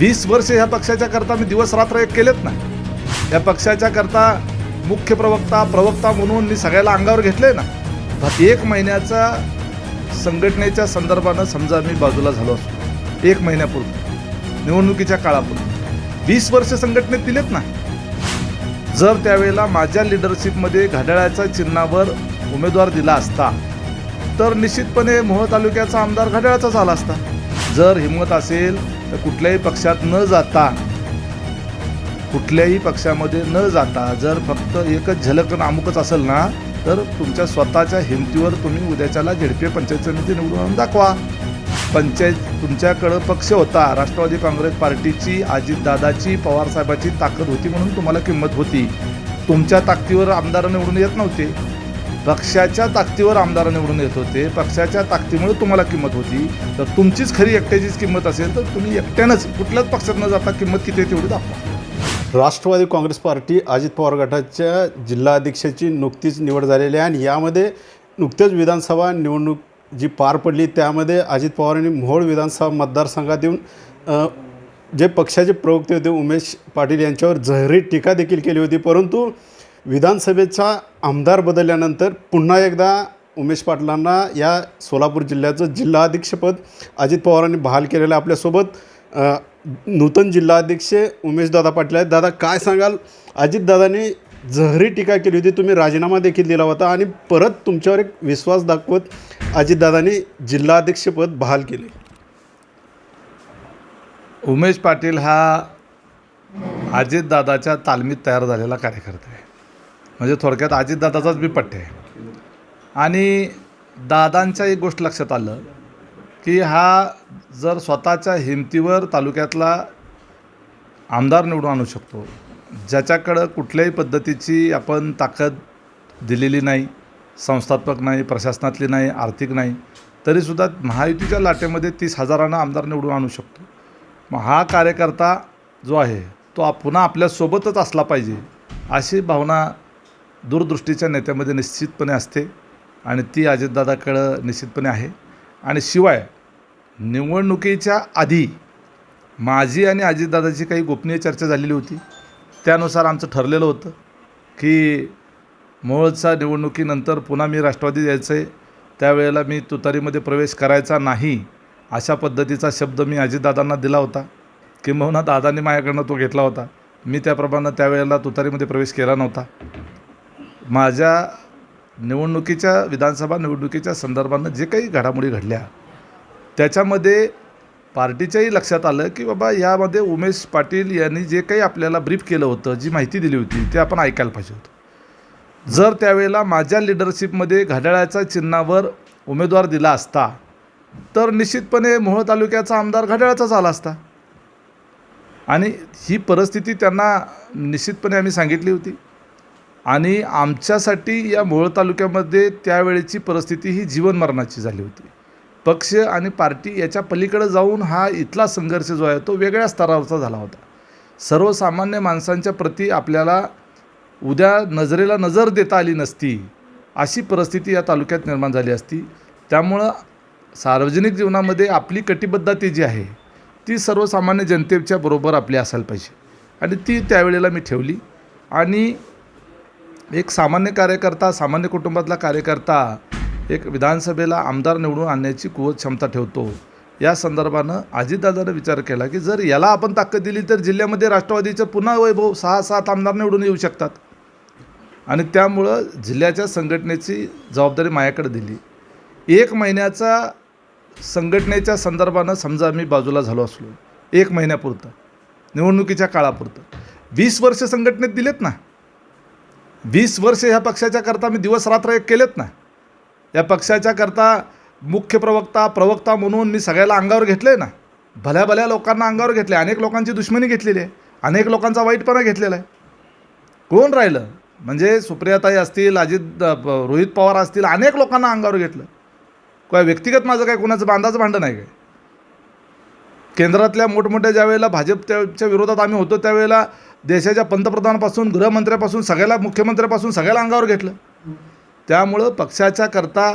वीस वर्ष ह्या पक्षाच्या करता मी दिवस रात्र एक केलेत ना. या पक्षाच्या करता मुख्य प्रवक्ता प्रवक्ता म्हणून मी सगळ्याला अंगावर घेतले ना. एक महिन्याचा संघटनेच्या संदर्भानं समजा मी बाजूला झालो असतो. एक महिन्यापूर्वी निवडणुकीच्या काळापूर्वी. वीस वर्ष संघटनेत दिलेत ना. जर त्यावेळेला माझ्या लिडरशिपमध्ये घड्याळाच्या चिन्हावर उमेदवार दिला असता तर निश्चितपणे मोह तालुक्याचा आमदार घड्याळाचा झाला असता. जर हिंमत असेल कुठल्याही पक्षात न जाता कुठल्याही पक्षामध्ये न जाता जर फक्त एकच झलक नामुकच अमुकच असेल ना तर तुमच्या स्वतःच्या हिमतीवर तुम्ही उद्याच्याला झेडपी पंचायत समिती निवडून आणून दाखवा. पंचायत तुमच्याकडं पक्ष होता राष्ट्रवादी काँग्रेस पार्टीची अजितदादाची पवारसाहेबाची ताकद होती म्हणून तुम्हाला किंमत होती. तुमच्या ताकदीवर आमदार निवडून येत नव्हते. पक्षाच्या ताकदीवर आमदार निवडून येत होते. पक्षाच्या ताकदीमुळे तुम्हाला किंमत होती. तर तुमचीच खरी एकट्याचीच किंमत असेल तर तुम्ही एकट्यानंच कुठल्याच पक्षात न जाता किंमत किती तेवढी दाखवा. राष्ट्रवादी काँग्रेस पार्टी अजित पवार गटाच्या जिल्हा अध्यक्षाची नुकतीच निवड झालेली आहे आणि यामध्ये नुकतेच विधानसभा निवडणूक जी पार पडली त्यामध्ये अजित पवारांनी मोहोळ विधानसभा मतदारसंघात येऊन जे पक्षाचे प्रवक्ते होते उमेश पाटील यांच्यावर जहरी टीका देखील केली होती. परंतु विधानसभेचा आमदार बदलल्यानंतर पुन्हा एकदा उमेश पाटलांना या सोलापूर जिल्ह्याचं जिल्हाध्यक्षपद अजित पवारांनी बहाल केलेलं आहे. आपल्यासोबत. नूतन जिल्हाध्यक्ष उमेशदादा पाटील आहेत. दादा काय सांगाल? अजितदादांनी जहरी टीका केली होती. तुम्ही राजीनामा देखील दिला होता आणि परत तुमच्यावर एक विश्वास दाखवत अजितदादांनी जिल्हाध्यक्षपद बहाल केले. उमेश पाटील हा अजितदादाच्या तालमीत तयार झालेला कार्यकर्ता आहे. म्हणजे थोडक्यात अजितदादाचाच बी पट्टे आहे. आणि दादांच्या एक गोष्ट लक्षात आलं की हा जर स्वतःच्या हिमतीवर तालुक्यातला आमदार निवडून आणू शकतो ज्याच्याकडं कुठल्याही पद्धतीची आपण ताकद दिलेली नाही संस्थात्मक नाही प्रशासनातली नाही आर्थिक नाही तरीसुद्धा महायुतीच्या लाटेमध्ये तीस हजारांना आमदार निवडून आणू शकतो. मग हा कार्यकर्ता जो आहे तो पुन्हा आपल्यासोबतच असला पाहिजे अशी भावना दूरदृष्टीच्या नेत्यामध्ये निश्चितपणे असते आणि ती अजितदादाकडं निश्चितपणे आहे. आणि शिवाय निवडणुकीच्या आधी माझी आणि अजितदादाची काही गोपनीय चर्चा झालेली होती. त्यानुसार आमचं ठरलेलं होतं की मूळचा निवडणुकीनंतर पुन्हा मी राष्ट्रवादी यायचं आहे. त्यावेळेला मी तुतारीमध्ये प्रवेश करायचा नाही अशा पद्धतीचा शब्द मी अजितदादांना दिला होता. किंबहुना दादांनी माझ्याकडनं तो घेतला होता. मी त्याप्रमाणे त्यावेळेला तुतारीमध्ये प्रवेश केला नव्हता. माझ्या निवडणुकीच्या विधानसभा निवडणुकीच्या संदर्भानं जे काही घडामोडी घडल्या त्याच्यामध्ये पार्टीच्याही लक्षात आलं की बाबा यामध्ये उमेश पाटील यांनी जे काही आपल्याला ब्रीफ केलं होतं जी माहिती दिली होती ते आपण ऐकायला पाहिजे होतं. जर त्यावेळेला माझ्या लिडरशिपमध्ये घड्याळाच्या चिन्हावर उमेदवार दिला असता तर निश्चितपणे मोहोळ तालुक्याचा आमदार घड्याळाचा झाला असता. आणि ही परिस्थिती त्यांना निश्चितपणे आम्ही सांगितली होती. आणि आमच्यासाठी या मोहोळ तालुक्यामध्ये त्यावेळेची परिस्थिती ही जीवनमरणाची झाली होती. पक्ष आणि पार्टी याच्या पलीकडे जाऊन हा इथला संघर्ष जो आहे तो वेगळ्या स्तरावरचा झाला होता. सर्वसामान्य माणसांच्या प्रती आपल्याला उद्या नजरेला नजर देता आली नसती अशी परिस्थिती या तालुक्यात निर्माण झाली असती. त्यामुळं सार्वजनिक जीवनामध्ये आपली कटिबद्धता जी आहे ती सर्वसामान्य जनतेच्या बरोबर आपली असायला पाहिजे. आणि ती त्यावेळेला मी ठेवली. आणि एक सामान्य कार्यकर्ता सामान्य कुटुंबातला कार्यकर्ता एक विधानसभेला आमदार निवडून आणण्याची कुवत क्षमता ठेवतो. या संदर्भानं अजितदादानं विचार केला की जर याला आपण ताकद दिली तर जिल्ह्यामध्ये राष्ट्रवादीचं पुन्हा वैभव सहा सात आमदार निवडून येऊ शकतात. आणि त्यामुळं जिल्ह्याच्या संघटनेची जबाबदारी माझ्याकडे दिली. एक महिन्याचा संघटनेच्या संदर्भानं समजा मी बाजूला झालो असलो एक महिन्यापुरतं निवडणुकीच्या काळापुरतं. वीस वर्ष संघटनेत दिलेत ना? वीस वर्ष ह्या पक्षाच्या करता मी दिवस रात्र एक केलेत ना. या पक्षाच्या करता मुख्य प्रवक्ता प्रवक्ता म्हणून मी सगळ्याला अंगावर घेतलं आहे ना. भल्या भल्या लोकांना अंगावर घेतले अनेक लोकांची दुश्मनी घेतलेली आहे. अनेक लोकांचा वाईटपणा घेतलेला आहे. कोण राहिलं? म्हणजे सुप्रियाताई असतील अजित प- रोहित पवार असतील अनेक लोकांना अंगावर घेतलं. काय व्यक्तिगत माझं काय कोणाचं बांधाचं भांडण आहे काय? केंद्रातल्या मोठमोठ्या ज्यावेळेला भाजपच्या विरोधात आम्ही होतो त्यावेळेला देशाच्या पंतप्रधानापासून गृहमंत्र्यापासून सगळ्याला मुख्यमंत्र्यापासून सगळ्याला अंगावर घेतलं. त्यामुळं पक्षाच्या करता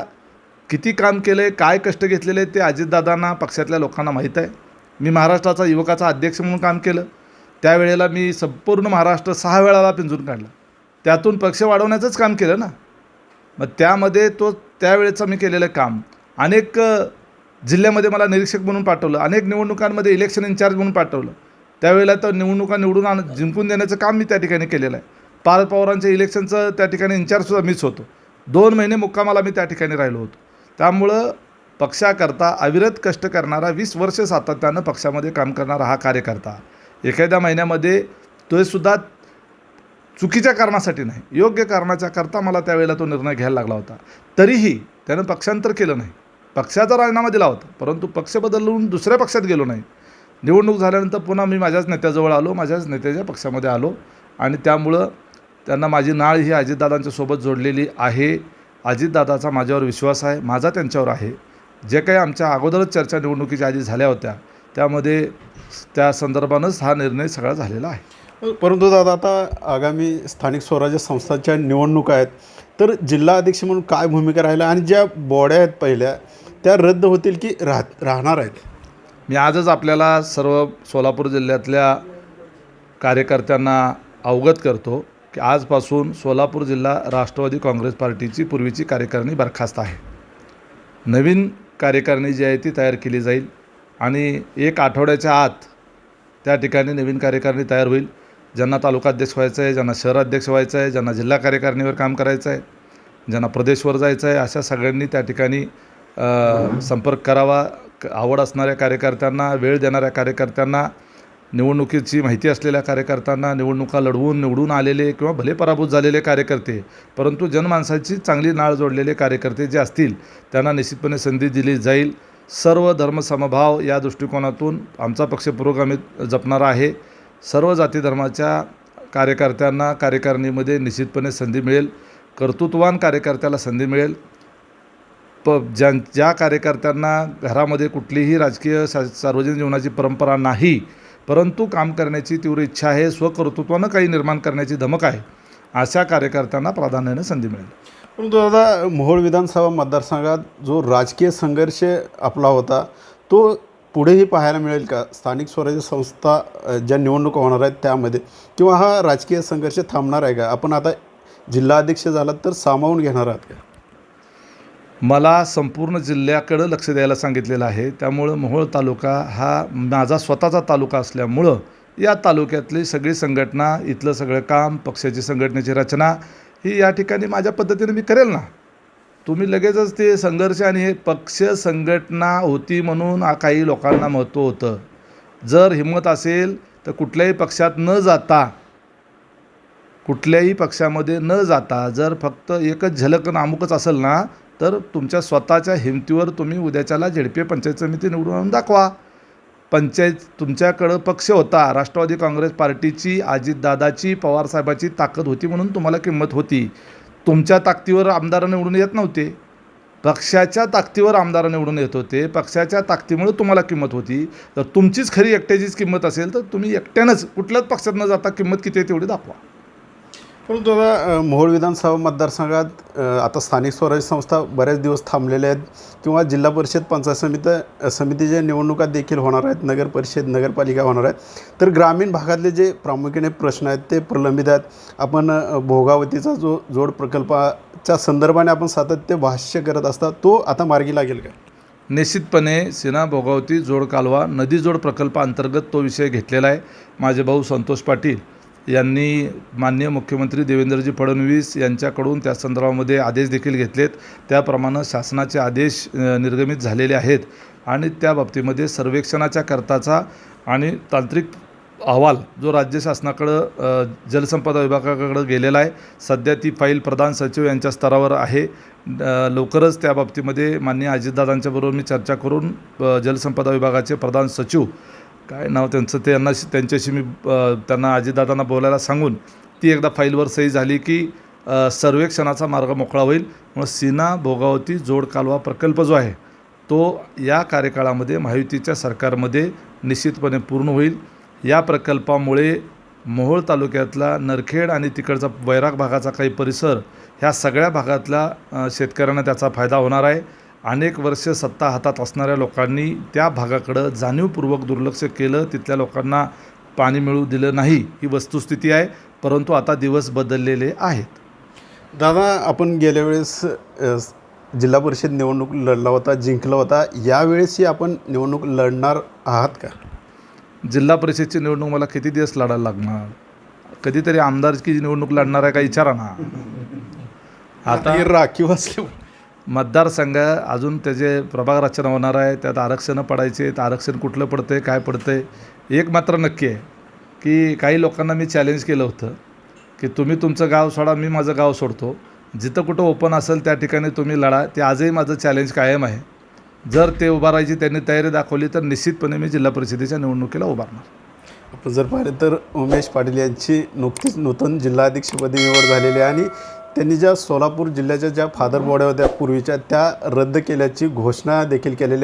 किती काम केलं आहे काय कष्ट घेतलेले ते अजितदादांना पक्षातल्या लोकांना माहीत आहे. मी महाराष्ट्राचा युवकाचा अध्यक्ष म्हणून काम केलं. त्यावेळेला मी संपूर्ण महाराष्ट्र सहा वेळाला पिंजून काढला. त्यातून पक्ष वाढवण्याचंच काम केलं ना. मग त्यामध्ये तो त्यावेळेचं मी केलेलं काम. अनेक जिल्ह्यामध्ये मला निरीक्षक म्हणून पाठवलं अनेक निवडणुकांमध्ये इलेक्शन इन्चार्ज म्हणून पाठवलं. त्यावेळेला तर निवडणुका निवडून आण जिंकून देण्याचं काम मी त्या ठिकाणी केलेलं आहे. पार पवारांच्या इलेक्शनचं त्या ठिकाणी इन्चार्जसुद्धा मीच होतो. दोन महिने मुक्कामाला मी त्या ठिकाणी राहिलो होतो. त्यामुळं पक्षाकरता अविरत कष्ट करणारा वीस वर्ष सातत्यानं पक्षामध्ये काम करणारा हा कार्यकर्ता एखाद्या महिन्यामध्ये तोसुद्धा चुकीच्या कारणासाठी नाही योग्य कारणाच्या करता मला त्यावेळेला तो निर्णय घ्यायला लागला होता. तरीही त्यानं पक्षांतर केलं नाही. पक्षाचा राजीनामा दिला होता परंतु पक्ष बदलून दुसऱ्या पक्षात गेलो नाही. निवडणूक झाल्यानंतर पुन्हा मी माझ्याच नेत्याजवळ आलो माझ्याच नेत्याच्या पक्षामध्ये आलो आणि त्यामुळं त्यांना माझी नाळ ही अजितदादांच्या सोबत जोडलेली आहे. अजितदादाचा माझ्यावर विश्वास आहे माझा त्यांच्यावर आहे. जे काही आमच्या अगोदरच चर्चा निवडणुकीच्या आधी झाल्या होत्या त्यामध्ये त्या संदर्भानंच हा निर्णय सगळा झालेला आहे. परंतु दादा आता आगामी स्थानिक स्वराज्य संस्थांच्या निवडणुका आहेत तर जिल्हा अध्यक्ष म्हणून काय भूमिका राहिल्या आणि ज्या बॉड्या आहेत पहिल्या त्या रद्द होतील की राह राहणार आहेत? मी आजच आपल्याला सर्व सोलापूर जिल्ह्यातल्या कार्यकर्त्यांना अवगत करतो की आजपासून सोलापूर जिल्हा राष्ट्रवादी काँग्रेस पार्टीची पूर्वीची कार्यकारिणी बरखास्त आहे. नवीन कार्यकारिणी जी आहे ती तयार केली जाईल आणि एक आठवड्याच्या आत त्या ठिकाणी नवीन कार्यकारिणी तयार होईल. ज्यांना तालुकाध्यक्ष व्हायचं आहे ज्यांना शहराध्यक्ष व्हायचं आहे ज्यांना जिल्हा कार्यकारिणीवर काम करायचं आहे ज्यांना प्रदेशवर जायचं आहे अशा सगळ्यांनी त्या ठिकाणी संपर्क करावा. क- आवड असणाऱ्या कार्यकर्त्यांना वेळ देणाऱ्या कार्यकर्त्यांना निवडणुकीची माहिती असलेल्या कार्यकर्त्यांना निवडणुका लढवून निवडून आलेले किंवा भले पराभूत झालेले कार्यकर्ते परंतु जनमानसाची चांगली नाळ जोडलेले कार्यकर्ते जे असतील त्यांना निश्चितपणे संधी दिली जाईल. सर्व धर्मसमभाव या दृष्टिकोनातून आमचा पक्ष पुरोगामी जपणारा आहे. सर्व जाती धर्माच्या कार्यकर्त्यांना कार्यकारिणीमध्ये निश्चितपणे संधी मिळेल. कर्तृत्ववान कार्यकर्त्याला संधी मिळेल. प ज्या ज्या कार्यकर्त्यांना घरामध्ये कुठलीही राजकीय सा सार्वजनिक जीवनाची परंपरा नाही परंतु काम करण्याची तीव्र इच्छा आहे स्वकर्तृत्वानं काही निर्माण करण्याची धमक आहे अशा कार्यकर्त्यांना प्राधान्याने संधी मिळेल. परंतु दादा मोहोळ विधानसभा मतदारसंघात जो राजकीय संघर्ष आपला होता तो पुढेही पाहायला मिळेल का? स्थानिक स्वराज्य संस्था ज्या निवडणुका होणार आहेत त्यामध्ये किंवा हा राजकीय संघर्ष थांबणार आहे का? आपण आता जिल्हाध्यक्ष झालात तर सामावून घेणार आहात का? मला संपूर्ण जिल्ह्याकडं लक्ष द्यायला सांगितलेलं आहे. त्यामुळं मोहोळ तालुका हा माझा स्वतःचा तालुका असल्यामुळं या तालुक्यातली सगळी संघटना इथलं सगळं काम पक्षाची संघटनेची रचना ही या ठिकाणी माझ्या पद्धतीने मी करेल ना? तुम्ही लगेचच ते संघर्ष आणि हे पक्ष संघटना होती म्हणून काही लोकांना महत्त्व होतं. जर हिंमत असेल तर कुठल्याही पक्षात न जाता कुठल्याही पक्षामध्ये न जाता जर फक्त एकच झलक नामुकच असेल ना तर तुमच्या स्वतःच्या हिमतीवर तुम्ही उद्याच्याला झेडपी पंचायत समिती निवडून आणून दाखवा. पंचायत तुमच्याकडं पक्ष होता. राष्ट्रवादी काँग्रेस पार्टीची अजितदादाची पवारसाहेबाची ताकद होती म्हणून तुम्हाला किंमत होती. तुमच्या ताकदीवर आमदार निवडून येत नव्हते. पक्षाच्या ताकदीवर आमदार निवडून येत होते. पक्षाच्या ताकदीमुळे तुम्हाला किंमत होती. तर तुमचीच खरी एकट्याचीच किंमत असेल तर तुम्ही एकट्यानंच कुठल्याच पक्षात न जाता किंमत किती आहे तेवढी दाखवा. परंतु दादा मोहोळ विधानसभा मतदारसंघात आता स्थानिक स्वराज्य संस्था बऱ्याच दिवस थांबलेल्या आहेत किंवा जिल्हा परिषद पंचायत समिती समितीच्या निवडणुका देखील होणार आहेत नगर परिषद नगरपालिका होणार आहेत. तर ग्रामीण भागातले जे प्रामुख्याने प्रश्न आहेत ते प्रलंबित आहेत. आपण भोगावतीचा जो जोड प्रकल्पाच्या संदर्भाने आपण सातत्य भाष्य करत असता तो आता मार्गी लागेल का? निश्चितपणे सिना भोगावती जोड कालवा नदी जोड प्रकल्पाअंतर्गत तो विषय घेतलेला आहे. माझे भाऊ संतोष पाटील यांनी माननीय मुख्यमंत्री देवेंद्रजी फडणवीस यांच्याकडून त्या संदर्भामध्ये आदेश देखील घेतलेत. त्याप्रमाणे शासनाचे आदेश निर्गमित झालेले आहेत आणि त्या बाबतीमध्ये सर्वेक्षणाच्या करताचा आणि तांत्रिक अहवाल जो राज्य शासनाकडं जलसंपदा विभागाकडं गेलेला आहे सध्या ती फाईल प्रधान सचिव यांच्या स्तरावर आहे. लवकरच त्या बाबतीमध्ये माननीय अजितदादांच्याबरोबर मी चर्चा करून जलसंपदा विभागाचे प्रधान सचिव काय नाव त्यांचं? त्यांना त्यांच्याशी मी त्यांना अजितदादांना बोलायला सांगून ती एकदा फाईलवर सही झाली की सर्वेक्षणाचा मार्ग मोकळा होईल. मग सीना भोगावती जोड कालवा प्रकल्प जो आहे तो या कार्यकाळामध्ये महायुतीच्या सरकारमध्ये निश्चितपणे पूर्ण होईल. या प्रकल्पामुळे मोहोळ तालुक्यातला नरखेड आणि तिकडचा वैराग भागाचा काही परिसर ह्या सगळ्या भागातल्या शेतकऱ्यांना त्याचा फायदा होणार आहे. अनेक वर्ष सत्ता हातात असणाऱ्या लोकांनी त्या भागाकडं जाणीवपूर्वक दुर्लक्ष केलं तिथल्या लोकांना पाणी मिळू दिलं नाही ही वस्तुस्थिती आहे परंतु आता दिवस बदललेले आहेत. दादा आपण गेल्या वेळेस जिल्हा परिषद निवडणूक लढला होता जिंकला होता यावेळेसही आपण निवडणूक लढणार आहात का? जिल्हा परिषदची निवडणूक मला किती दिवस लढायला लागणार? कधीतरी आमदारकी निवडणूक लढणार आहे का? विचारा ना. आता राखीव असले मतदारसंघ अजून त्याचे प्रभाग रचना होणार आहे त्यात आरक्षणं पडायचे तर आरक्षण कुठलं पडतं आहे काय पडतं आहे एक मात्र नक्की आहे की काही लोकांना मी चॅलेंज केलं होतं की तुम्ही तुमचं गाव सोडा मी माझं गाव सोडतो. जिथं कुठं ओपन असेल त्या ठिकाणी तुम्ही लढा. ते आजही माझं चॅलेंज कायम आहे. जर ते उभारायची त्यांनी तयारी दाखवली तर निश्चितपणे मी जिल्हा परिषदेच्या निवडणुकीला उभारणार. आपण जर पाहिलं तर उमेश पाटील यांची नुकतीच नूतन जिल्हाध्यक्षपदी निवड झालेली आहे आणि त्यांनी ज्या सोलापूर जिल्ह्याच्या ज्या फादर बॉड्या होत्या पूर्वीच्या त्या रद्द केल्याची घोषणा देखील केलेली आहे.